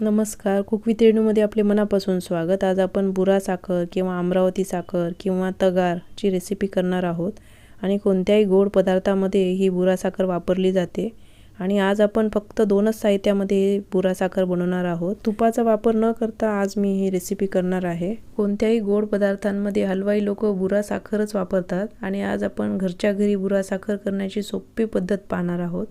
नमस्कार. कुकवितेणूमध्ये आपले मनापासून स्वागत. आज आपण बुरा साखर किंवा अमरावती साखर किंवा तगारची रेसिपी करणार आहोत आणि कोणत्याही गोड पदार्थामध्ये ही बुरा साखर वापरली जाते. आणि आज आपण फक्त दोनच साहित्यामध्ये बुरा साखर बनवणार आहोत. तुपाचा वापर न करता आज मी ही रेसिपी करणार आहे. कोणत्याही गोड पदार्थांमध्ये हलवाई लोक बुरा साखरच वापरतात. आणि आज आपण घरच्या घरी बुरा साखर करण्याची सोपी पद्धत पाहणार आहोत.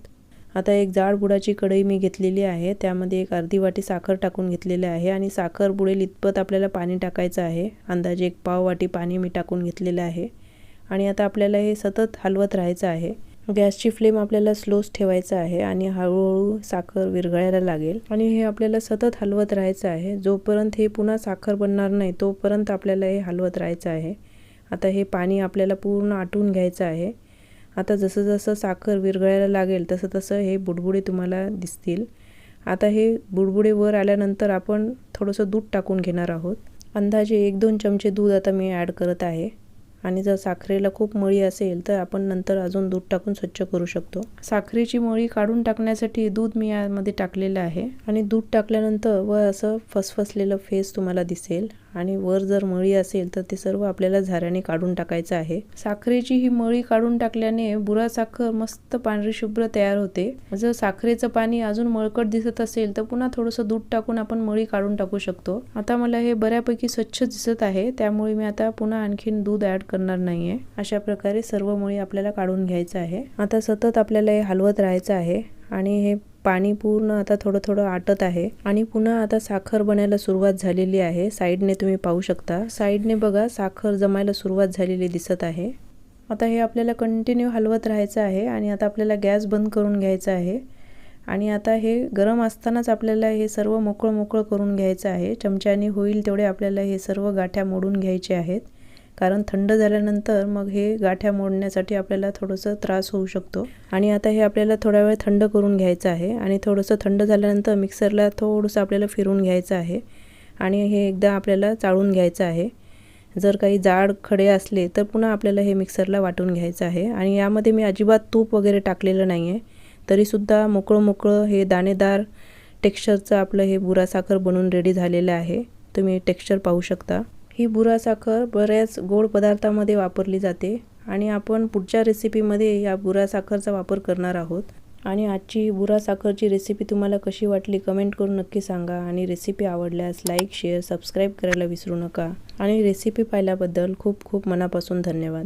आता एक जाड बुडाची कढई मी घेतलेली आहे. त्यामध्ये एक अर्धी वाटी साखर टाकून घेतलेली आहे आणि साखर बुडेल इतपत आपल्याला पाणी टाकायचं आहे. अंदाजे एक पाव वाटी पाणी मी टाकून घेतलेलं आहे. आणि आता आपल्याला हे सतत हलवत राहायचं आहे. गॅसची फ्लेम आपल्याला स्लोच ठेवायचं आहे आणि हळूहळू साखर विरघळायला लागेल. आणि हे आपल्याला सतत हलवत राहायचं आहे. जोपर्यंत हे पुन्हा साखर बनणार नाही तोपर्यंत आपल्याला हे हलवत राहायचं आहे. आता हे पाणी आपल्याला पूर्ण आटून घ्यायचं आहे. आता जसं जसं साखर विरघळायला लागेल तसं तसं हे बुडबुडे तुम्हाला दिसतील. आता हे बुडबुडे वर आल्यानंतर आपण थोडंसं दूध टाकून घेणार आहोत. अंदाजे एक दोन चमचे दूध आता मी ॲड करत आहे. आणि जर साखरेला खूप मळी असेल तर आपण नंतर अजून दूध टाकून स्वच्छ करू शकतो. साखरेची मळी काढून टाकण्यासाठी दूध मी यामध्ये टाकलेलं आहे. आणि दूध टाकल्यानंतर व असं फसफसलेलं फेस तुम्हाला दिसेल. आणि वर जर मळी असेल तर ते सर्व आपल्याला झाऱ्याने काढून टाकायचं आहे. साखरेची ही मळी काढून टाकल्याने बुरा साखर मस्त पांढरी शुभ्र तयार होते. जर साखरेचं पाणी अजून मळकट दिसत असेल तर पुन्हा थोडंसं दूध टाकून आपण मळी काढून टाकू शकतो. आता मला हे बऱ्यापैकी स्वच्छ दिसत आहे त्यामुळे मी आता पुन्हा आणखीन दूध ऍड करणार नाहीये. अशा प्रकारे सर्व मळी आपल्याला काढून घ्यायचं आहे. आता सतत आपल्याला हे हलवत राहायचं आहे आणि हे पाणी पूर्ण आता थोडं थोडं आटत आहे आणि पुन्हा आता साखर बनायला सुरुवात झालेली आहे. साईडने तुम्ही पाहू शकता. साईडने बघा साखर जमायला सुरुवात झालेली दिसत आहे. आता हे आपल्याला कंटिन्यू हलवत राहायचं आहे आणि आता आपल्याला गॅस बंद करून घ्यायचा आहे. आणि आता हे गरम असतानाच आपल्याला हे सर्व मोकळं मोकळं करून घ्यायचं आहे. चमच्याने होईल तेवढे आपल्याला हे सर्व गाठ्या मोडून घ्यायचे आहेत. कारण थंड झाल्यानंतर मग हे गाठ्या मोडण्यासाठी आपल्याला थोडंसं त्रास होऊ शकतो. आणि आता हे आपल्याला थोडा वेळ थंड करून घ्यायचं आहे आणि थोडंसं थंड झाल्यानंतर मिक्सरला थोडंसं आपल्याला फिरून घ्यायचं आहे आणि हे एकदा आपल्याला चाळून घ्यायचं आहे. जर काही जाड खडे असले तर पुन्हा आपल्याला हे मिक्सरला वाटून घ्यायचं आहे. आणि यामध्ये मी अजिबात तूप वगैरे टाकलेलं नाही आहे तरीसुद्धा मोकळं मोकळं हे दाणेदार टेक्स्चरचं आपलं हे बुरा साखर बनून रेडी झालेलं आहे. तुम्ही टेक्स्चर पाहू शकता. ही बुरा साखर बऱ्याच गोड पदार्थामध्ये वापरली जाते आणि आपण पुढच्या रेसिपीमध्ये या बुरा साखरचा वापर करणार आहोत. आणि आजची बुरा साखरची रेसिपी तुम्हाला कशी वाटली कमेंट करून नक्की सांगा आणि रेसिपी आवडल्यास लाईक शेअर सबस्क्राईब करायला विसरू नका. आणि रेसिपी पाहिल्याबद्दल खूप खूप मनापासून धन्यवाद.